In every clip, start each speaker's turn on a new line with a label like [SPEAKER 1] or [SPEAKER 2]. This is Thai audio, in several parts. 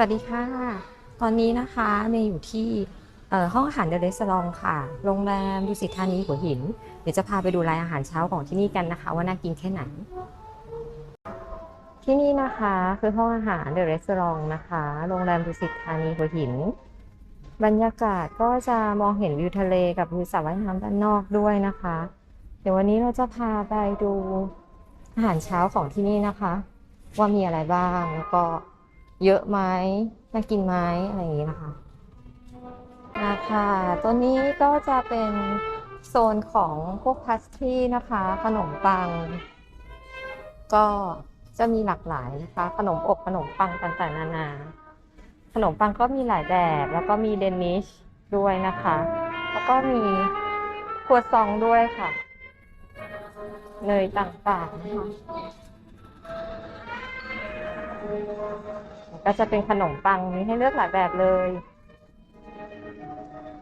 [SPEAKER 1] สวัสดีค่ะ ตอนนี้นะคะเมย์อยู่ที่ห้องอาหารเดอะเรสซองค่ะ โรงแรมดุสิตธานีหัวหิน เดี๋ยวจะพาไปดูรายอาหารเช้าของที่นี่กันนะคะ ว่าน่ากินแค่ไหน ที่นี่นะคะคือห้องอาหารเดอะเรสซองนะคะ โรงแรมดุสิตธานีหัวหิน บรรยากาศก็จะมองเห็นวิวทะเลกับวิวสระว่ายน้ำด้านนอกด้วยนะคะ เดี๋ยววันนี้เราจะพาไปดูอาหารเช้าของที่นี่นะคะ ว่ามีอะไรบ้างแล้วก็ เยอะไหมน่ากินไหมอะไรอย่างนี้นะคะนะคะตัวนี้ก็จะเป็นโซนของพวกพาสทรีนะคะ ขนมปัง ก็จะมีหลากหลายนะคะ ขนมอบขนมปังต่างๆ นานา ขนมปังก็มีหลายแบบ แล้วก็มีเดนิชด้วยนะคะ แล้วก็มีครัวซองด้วยค่ะเนยต่างๆนะคะ ก็จะเป็นขนมปังมีให้เลือกหลายแบบเลย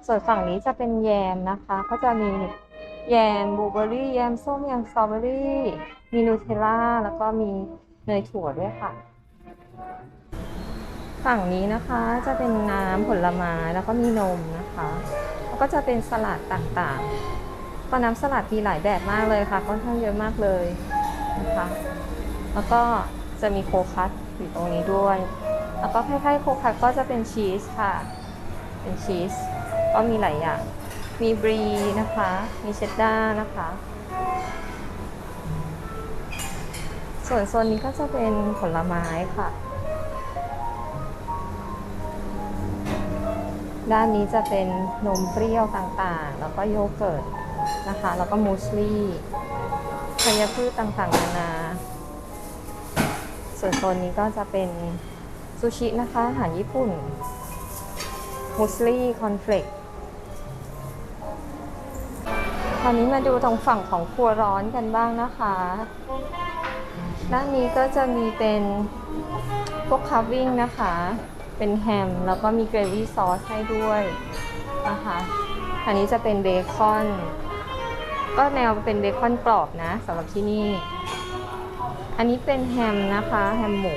[SPEAKER 1] ส่วนฝั่งนี้จะเป็นแยมนะคะ ก็จะมีแยมบลูเบอร์รี่แยมส้มแยมสตรอเบอรี่มีนูเทลล่าแล้วก็มีเนยถั่วด้วยค่ะ ฝั่งนี้นะคะจะเป็นน้ำผลไม้แล้วก็มีนมนะคะแล้วก็จะเป็นสลัดต่างๆก็น้ำสลัดมีหลายแบบมากเลยค่ะค่อนข้างเยอะมากเลยนะคะ แล้วก็จะมีโคคัส อยู่ตรงนี้ด้วย แล้วก็คล้ายๆโคคัสก็จะเป็นชีสค่ะ เป็นชีส ก็มีหลายอย่าง มีบรีนะคะ มีเชดดาร์นะคะ ส่วนโซนนี้ก็จะเป็นผลไม้ค่ะ ด้านนี้จะเป็นนมเปรี้ยวต่างๆ แล้วก็โยเกิร์ตนะคะ แล้วก็มูสลี่ธัญพืชต่างๆนานา ส่วนโซนนี้ก็จะเป็นซูชินะคะอาหารญี่ปุ่นมูสลี่คอนเฟลกคราวนี้มาดูตรงฝั่งของครัวร้อนกันบ้างนะคะ ด้านนี้ก็จะมีเป็นพวกคาร์วิ่งนะคะ เป็นแฮมแล้วก็มีเกรวี่ซอสให้ด้วยนะคะอันนี้จะเป็นเบคอน ก็แนวเป็นเบคอนกรอบนะสำหรับที่นี่ อันนี้เป็นแฮมนะคะ แฮมหมู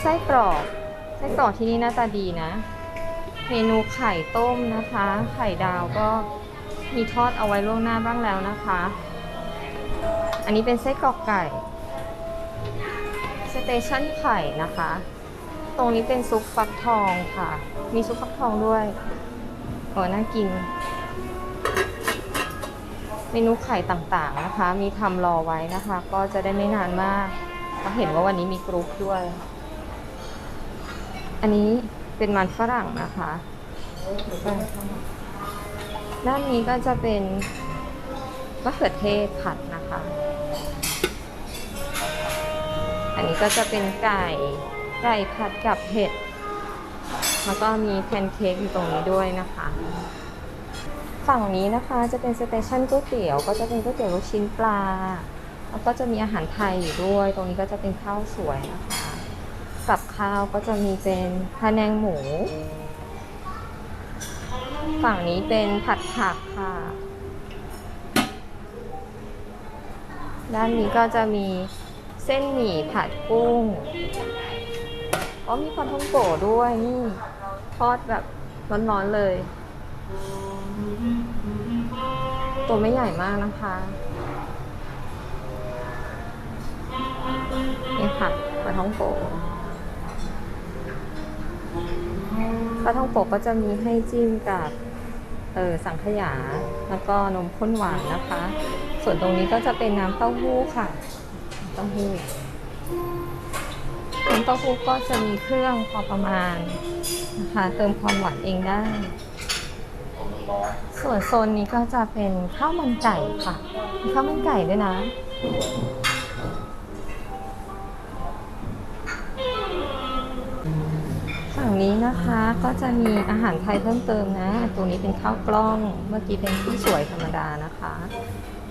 [SPEAKER 1] ไส้กรอก ไส้กรอกที่นี่หน้าตาดีนะ เมนูไข่ต้มนะคะ ไข่ดาวก็มีทอดเอาไว้ล่วงหน้าบ้างแล้วนะคะ อันนี้เป็นไส้กรอกไก่ สเตชันไข่นะคะ ตรงนี้เป็นซุปฟักทองค่ะ มีซุปฟักทองด้วยโอ้น่ากิน เมนูไข่ต่างๆนะคะ มีทำรอไว้นะคะ ก็จะได้ไม่นานมากก็เห็นว่าวันนี้มีกรุ๊ปด้วย อันนี้เป็นมันฝรั่งนะคะ ด้านนี้ก็จะเป็นมะเขือเทศผัดนะคะ อันนี้ก็จะเป็นไก่ไก่ผัดกับเห็ด แล้วก็มีแพนเค้กอยู่ตรงนี้ด้วยนะคะ ฝั่งนี้นะคะจะเป็นสเตชันก๋วยเตี๋ยวก็จะเป็นก๋วยเตี๋ยวลูกชิ้นปลา แล้วก็จะมีอาหารไทยอยู่ด้วย ตรงนี้ก็จะเป็นข้าวสวยนะคะ กับข้าวก็จะมีเป็นพะแนงหมู ฝั่งนี้เป็นผัดผักค่ะ ด้านนี้ก็จะมีเส้นหมี่ผัดกุ้งอ๋อมีปลาท่องโกด้วยนี่ทอดแบบร้อนๆเลย ตัวไม่ใหญ่มากนะคะนี่ค่ะปลาท่องโกปลาท่องโกก็จะมีให้จิ้มกับเออสังขยาแล้วก็นมข้นหวานนะคะ ส่วนตรงนี้ก็จะเป็นน้ำเต้าหู้ค่ะเต้าหู้น้ำเต้าหู้ก็จะมีเครื่องพอประมาณนะคะเติมความหวานเองได้ ส่วนโซนนี้ก็จะเป็นข้าวมันไก่ค่ะ มีข้าวมันไก่ด้วยนะฝั่งนี้นะคะก็จะมีอาหารไทยเพิ่มเติมนะตรงนี้เป็นข้าวกล้อง เมื่อกี้เป็นที่สวยธรรมดานะคะ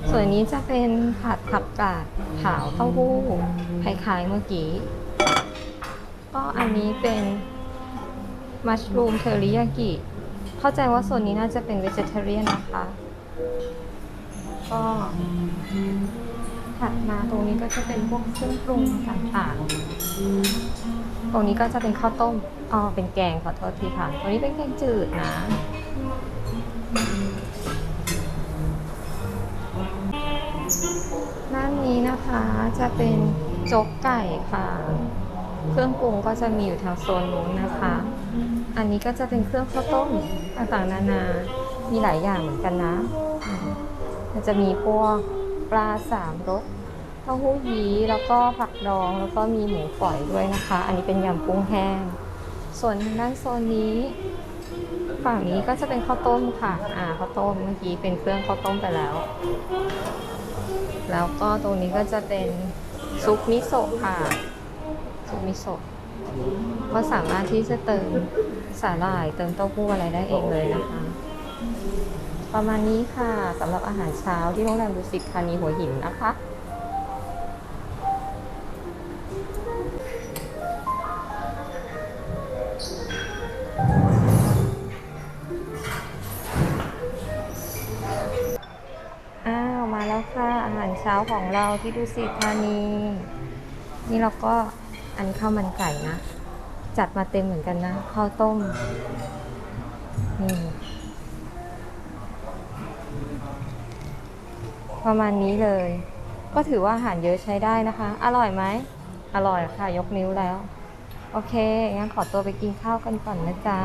[SPEAKER 1] ส่วนนี้จะเป็นผัดผักกาดขาวเต้าหู้คล้ายๆเมื่อกี้ ก็อันนี้เป็นมัชรูมเทอริยากิ เข้าใจว่าโซนนี้น่าจะเป็นเวจเทเรียนนะคะ ก็ถัดมาตรงนี้ก็จะเป็นพวกเครื่องปรุงต่างๆ ตรงนี้ก็จะเป็นข้าวต้ม อ๋อ เป็นแกงขอโทษทีค่ะ ตรงนี้เป็นแกงจืดนะ ด้านนี้นะคะจะเป็นโจ๊กไก่ค่ะ เครื่องปรุงก็จะมีอยู่ทางโซนนู้นนะคะ อันนี้ก็จะเป็นเครื่องข้าวต้มต่างๆนานา มีหลายอย่างเหมือนกันนะมมันจะมีพวกปลาสามรสเต้าหู้ยี้แล้วก็ผักดองแล้วก็มีหมูฝอยด้วยนะคะ อันนี้เป็นยำกุ้งแห้ง ส่วนทางด้านโซนนี้ฝั่งนี้ก็จะเป็นข้าวต้มค่ะ อ่าข้าวต้มเมื่อกี้เป็นเครื่องข้าวต้มไปแล้ว แล้วก็ตรงนี้ก็จะเป็นซุปมิโซะค่ะ ซุปมิโซะก็สามารถที่จะเติมสาหร่ายเติมเต้าหู้อะไรได้เองเลยนะคะ ประมาณนี้ค่ะสำหรับอาหารเช้าที่โรงแรมดุสิตธานีหัวหินนะคะอ้าวมาแล้วค่ะอาหารเช้าของเราที่ดุสิธานี นี่เราก็ อันข้าวมันไก่นะ จัดมาเต็มเหมือนกันนะ ข้าวต้ม นี่ ประมาณนี้เลย ก็ถือว่าอาหารเยอะใช้ได้นะคะ อร่อยไหม อร่อยค่ะ ยกนิ้วแล้ว โอเค งั้นขอตัวไปกินข้าวกันก่อนนะจ๊ะ